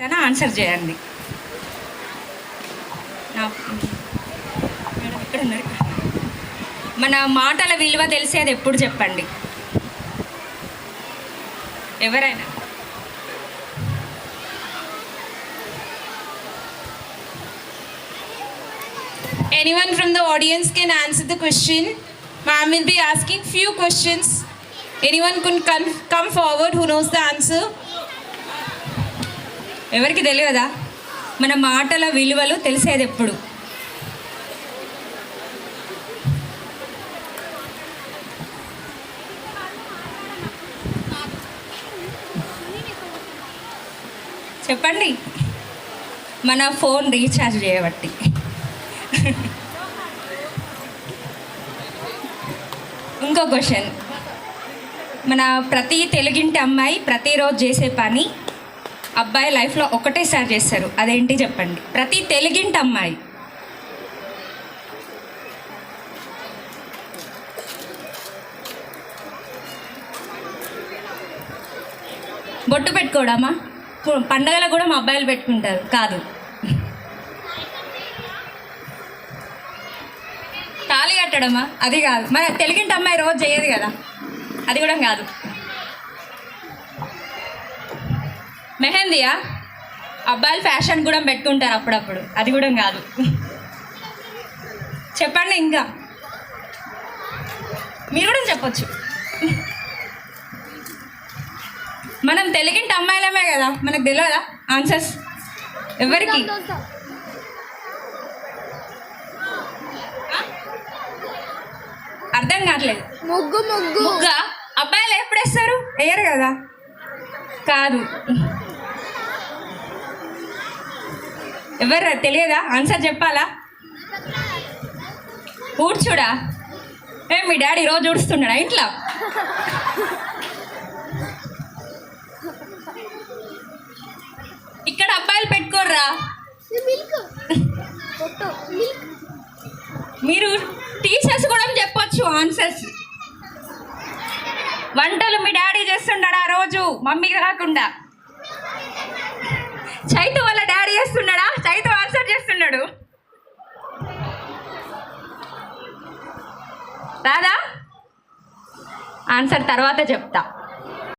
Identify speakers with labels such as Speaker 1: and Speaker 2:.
Speaker 1: తన ఆన్సర్ చేయండి నా- మేడం ఇక్కడ ఉన్నారు మన మాటల విలువ తెలిసేది ఎప్పుడు చెప్పండి ఎవరైనా
Speaker 2: Anyone from the audience can answer the question. Ma'am will be asking few questions. Anyone can come, come forward who knows the answer.
Speaker 1: ఎవరికి తెలియదా? మన మాటల విలువలు తెలిసేది ఎప్పుడు? చెప్పండి. మన ఫోన్ రీఛార్జ్ చేయబట్టి. ఇంకో క్వశ్చన్. మన ప్రతి తెలుగింటి అమ్మాయి ప్రతిరోజు చేసే పని అబ్బాయి లైఫ్లో ఒకటేసారి చేస్తారు అదేంటి చెప్పండి. ప్రతి తెలుగింటి అమ్మాయి. బొట్టు పెట్టుకోవడమా? పండగలు కూడా మా అబ్బాయిలు పెట్టుకుంటారు. కాదు. తాళి కట్టడమా? అది కాదు. మన తెలుగింటి అమ్మాయి రోజు చేయదు కదా. అది కూడా కాదు. మెహందీయా? అబ్బాయిలు ఫ్యాషన్ కూడా పెట్టుకుంటారు అప్పుడప్పుడు. అది కూడా కాదు. చెప్పండి ఇంకా. మీరు కూడా చెప్పొచ్చు. మనం తెలుగింటి అమ్మాయిలమే కదా మనకు తెలియదా ఆన్సర్స్? ఎవరికి? అర్థం కావట్లేదు.
Speaker 3: ముగ్గు ముగ్గు.
Speaker 1: ముగ్గ? అబ్బాయిలు ఎప్పుడు వేస్తారు? వేయరు కదా కాదు. ఎవరు తెలియదా? ఆన్సర్ చెప్పాలా? ఊడ్చుడా? ఏ మీ డాడీ రోజు ఊడుస్తున్నాడా ఇంట్లో? ఇక్కడ అబ్బాయిలు పెట్టుకోర్రా. మీరు టీచర్స్ కూడా చెప్పొచ్చు ఆన్సర్స్. వంటలు మీ డాడీ చేస్తున్నాడా రోజు? మమ్మీ కాకుండా చైతు వాళ్ళ రాదా? ఆన్సర్ తర్వాత చెప్తా.